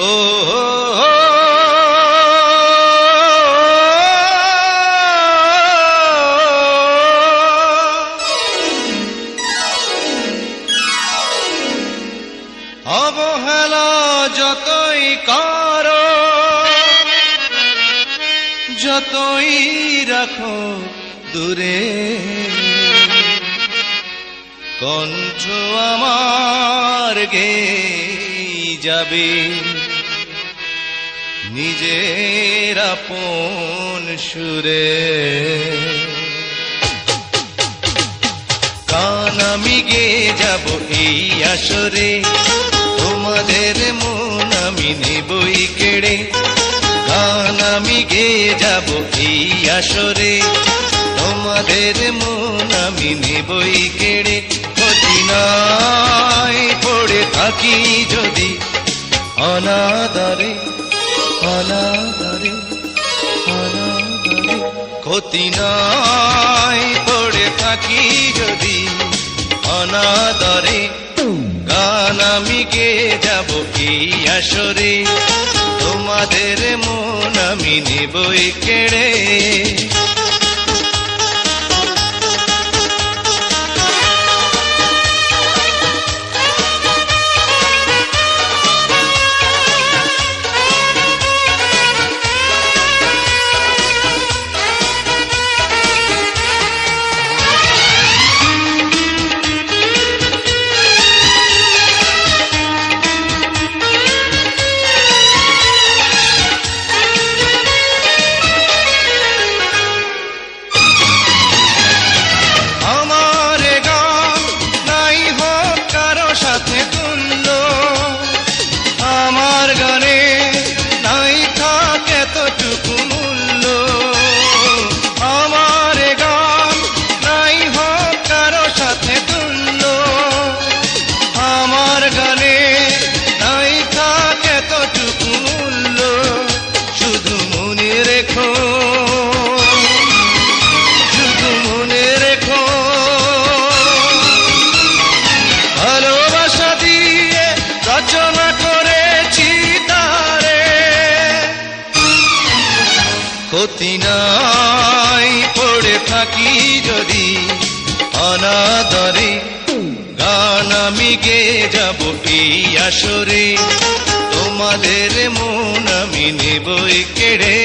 ও অবহেলা যতই কর যতই রাখো দূরে কণ্ঠ আমার গে যাবে। নিজের আপন সুরে। গান আমি গে যাব এই আসরে, তোমাদের মন আমি নেবই কেড়ে। গান আমি গে যাব এই আসরে, তোমাদের মন আমি নেবই কেড়ে। নাই পড়ে থাকি যদি অনাদরে অনাদরে ক্ষতি নাই, পড়ে থাকি যদি অনাদরে গান আমি গে যাব কি আসরে। তোমাদের মন আমি নেবই কেড়ে অনাদরে গান আমি গে যাব এই আসরে। তোমাদের মন আমি নেবই কেড়ে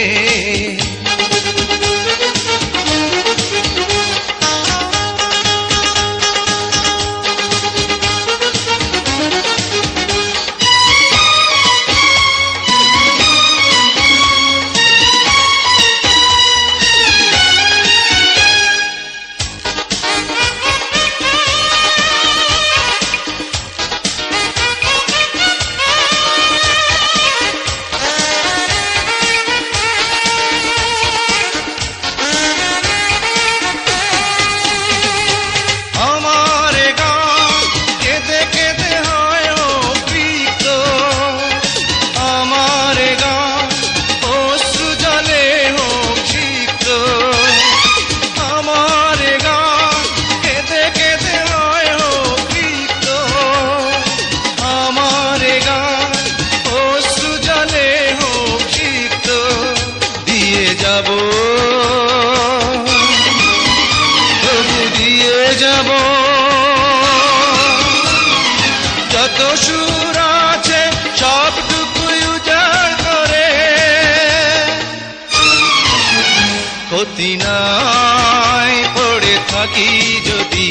ক্ষতি নাই পড়ে থাকি যদি,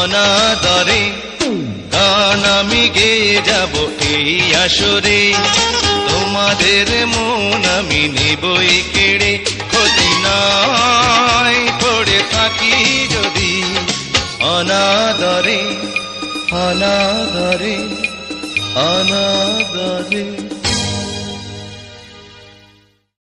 অনাদরে গান আমি গে যাব এই আসরে। তোমাদের মন আমি নেবই কেড়ে, ক্ষতি নাই পড়ে থাকি যদি, অনাদরে অনাদরে অনাদরে।